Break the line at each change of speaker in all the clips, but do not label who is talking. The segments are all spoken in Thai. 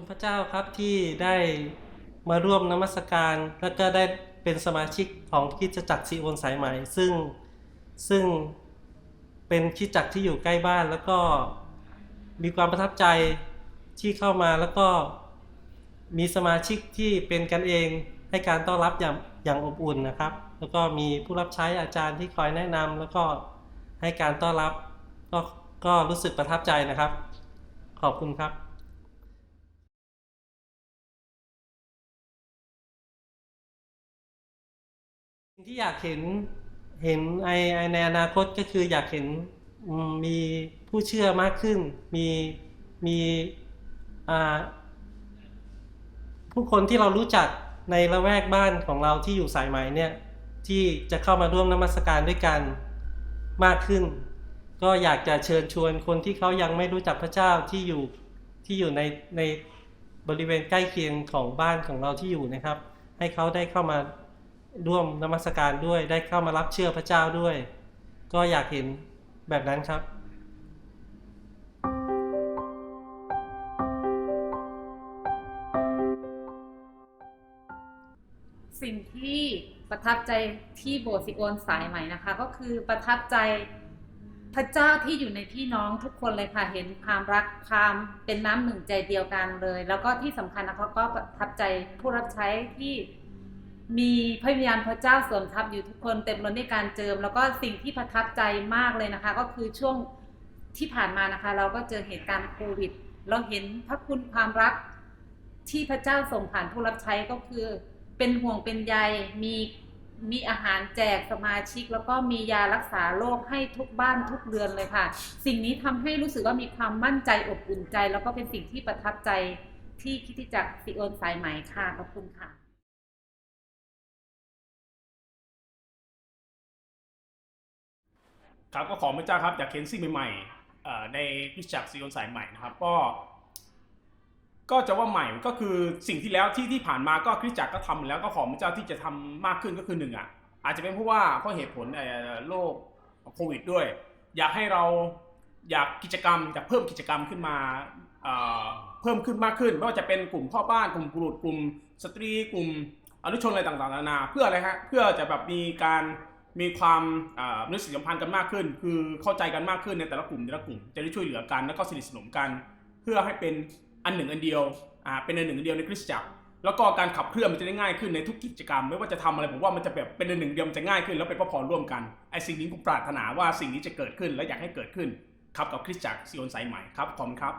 คุณพระเจ้าครับที่ได้มาร่วมนมัสการ แล้วก็ได้เป็นสมาชิกของคิดจักรซีโอนสายไหมซึ่งซึ่งเป็นคิดจักรที่อยู่ใกล้บ้านแล้วก็มีความประทับใจที่เข้ามาแล้วก็มีสมาชิกที่เป็นกันเองให้การต้อนรับอย่างอย่างอบอุ่นนะครับ แล้วก็มีผู้รับใช้อาจารย์ที่คอยแนะนำแล้วก็ให้การต้อนรับก็ก็รู้สึกประทับใจนะครับ ขอบคุณครับ ที่อยากเห็นเห็นไอไอในอนาคตก็คืออยากเห็นมีผู้เชื่อมากขึ้น มีมีผู้คนที่เรารู้จักในละแวกบ้านของเราที่อยู่สายไหมเนี่ยที่จะเข้ามาร่วมนมัสการด้วยกันมากขึ้น ก็อยากจะเชิญชวนคนที่เขายังไม่รู้จักพระเจ้าที่อยู่ที่อยู่ในในบริเวณใกล้เคียงของบ้านของเราที่อยู่นะครับ ให้เขาได้เข้ามา ร่วมนมัสการด้วยได้เข้ามารับเชื่อพระเจ้าด้วย ก็อยากเห็นแบบนั้นครับ
สิ่งที่ประทับใจที่โบสถ์ซิโอนสายใหม่นะคะ ก็คือประทับใจพระเจ้าที่อยู่ในพี่น้องทุกคนเลยค่ะเห็นความรักความเป็นน้ำหนึ่งใจเดียวกันเลย แล้วก็ที่สำคัญนะคะก็ประทับใจผู้รับใช้ที่ มีพระวิญญาณพระเจ้าสวมทับอยู่ทุกคนเต็มล้นด้วยการเจิม แล้วก็สิ่งที่ประทับใจมากเลยนะคะ ก็คือช่วงที่ผ่านมานะคะ เราก็เจอเหตุการณ์โควิด เราเห็นพระคุณความรักที่พระเจ้าส่งผ่านผู้รับใช้ก็คือ เป็นห่วงเป็นใยมีมีอาหารแจกสมาชิก แล้วก็มียารักษาโรคให้ทุกบ้านทุกเรือนเลยค่ะ สิ่งนี้ทำให้รู้สึกว่ามีความมั่นใจอบอุ่นใจ แล้วก็เป็นสิ่งที่ประทับใจที่คิดจักรสิโอนสายไหมค่ะขอบคุณค่ะ
ครับก็ขอพระเจ้าครับอยากเห็นสิ่งใหม่ๆในคริสจักรซีโอนสายใหม่นะครับก็ ก็จะว่าใหม่ก็คือสิ่งที่แล้วที่ที่ผ่านมาก็คริสจักรก็ทำแล้วก็ขอพระเจ้าที่จะทำมากขึ้นก็คือหนึ่งอะอาจจะเป็นเพราะว่าเพราะเหตุผลโรคโควิดด้วย อยากให้เราอยากกิจกรรมอยากเพิ่มกิจกรรมขึ้นมาเอ่อเพิ่มขึ้นมากขึ้นไม่ว่าจะเป็นกลุ่มพ่อบ้านกลุ่มบุรุษกลุ่มสตรีกลุ่มอนุชนอะไรต่างๆนานาเพื่ออะไรฮะเพื่อจะแบบมีการ มีความอ่ามนุษยสัมพันธ์กันมากขึ้น คือเข้าใจกันมากขึ้นในแต่ละกลุ่มแต่ละกลุ่มจะได้ช่วยเหลือกันแล้วก็สนิทสนมกัน เพื่อให้เป็นอันหนึ่งอันเดียวอ่าเป็นอันหนึ่งอันเดียวในคริสตจักรแล้วก็การขับเคลื่อนมันจะได้ง่ายขึ้นในทุกกิจกรรม ไม่ว่าจะทำอะไรผมว่ามันจะแบบเป็นอันหนึ่งเดียวมันจะง่ายขึ้น แล้วเป็นพระพรร่วมกันไอ้สิ่งนี้ผมปรารถนาว่าสิ่งนี้จะเกิดขึ้นและอยากให้เกิดขึ้นครับกับคริสตจักรซิโอนสายใหม่ครับขอบคุณครับ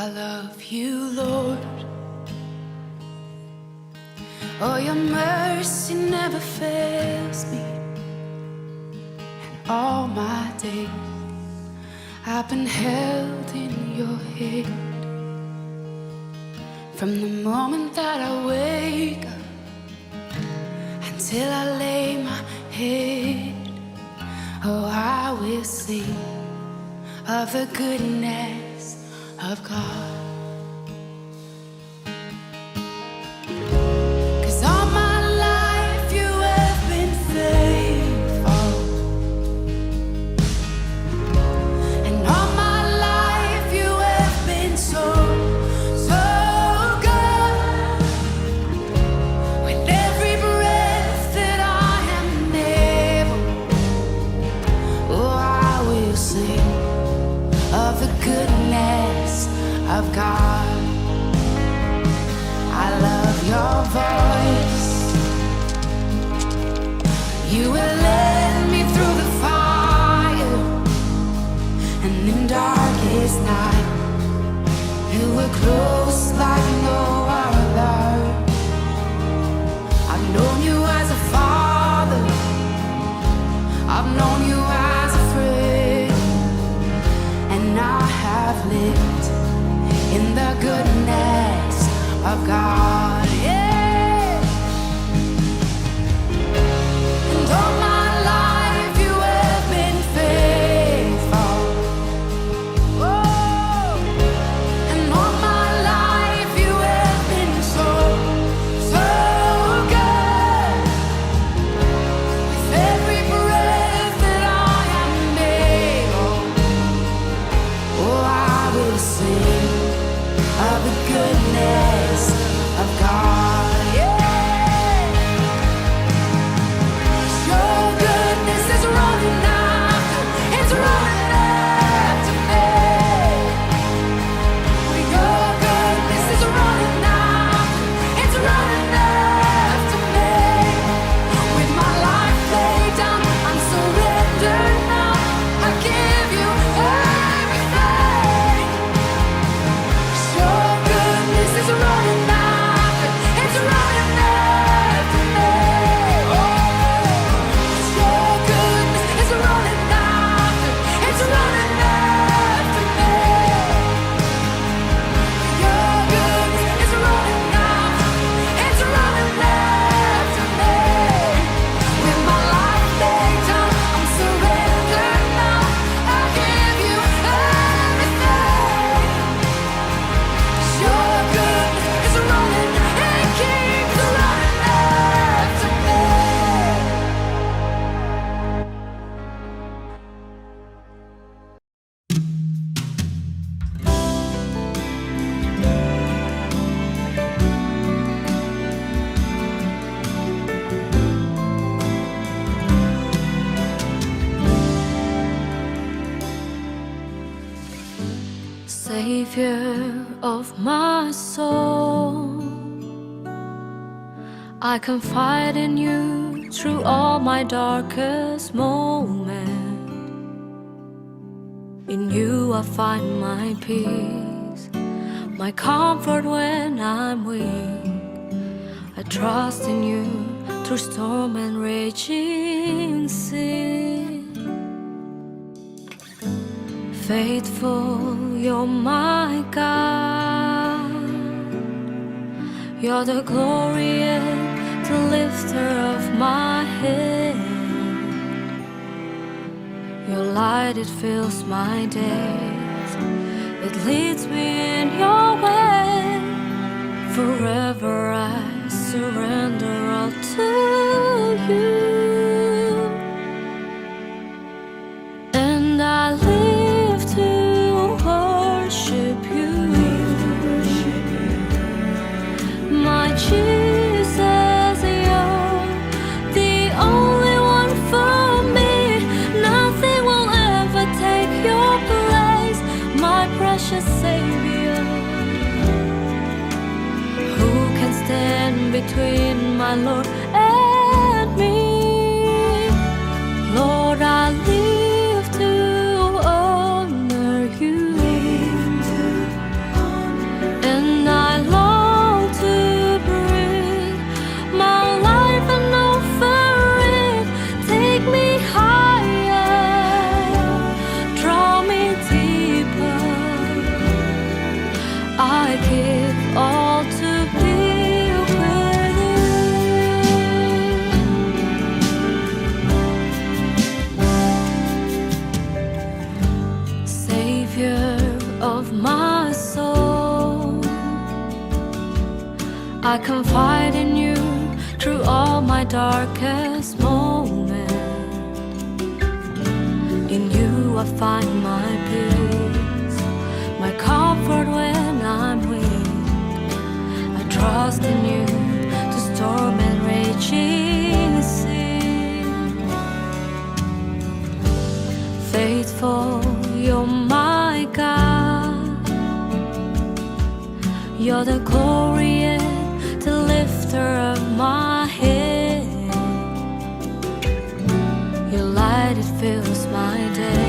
I love you, Lord. Oh, your mercy never fails me. And all my days I've been held in your hand. From the moment that I wake up until I lay my head, oh, I will sing of the goodness of God. The goodness of God.
Savior of my soul, I confide in you through all my darkest moments. In you I find my peace, my comfort when I'm weak. I trust in you through storm and raging sea. Faithful, you're my God. You're the glory and the lifter of my head. Your light, it fills my days. It leads me in your way. Forever I surrender all to you. Savior. Who can stand between my Lord and of my soul, I confide in you through all my darkest moments. In you I find my peace, my comfort when I'm weak. I trust in you my day.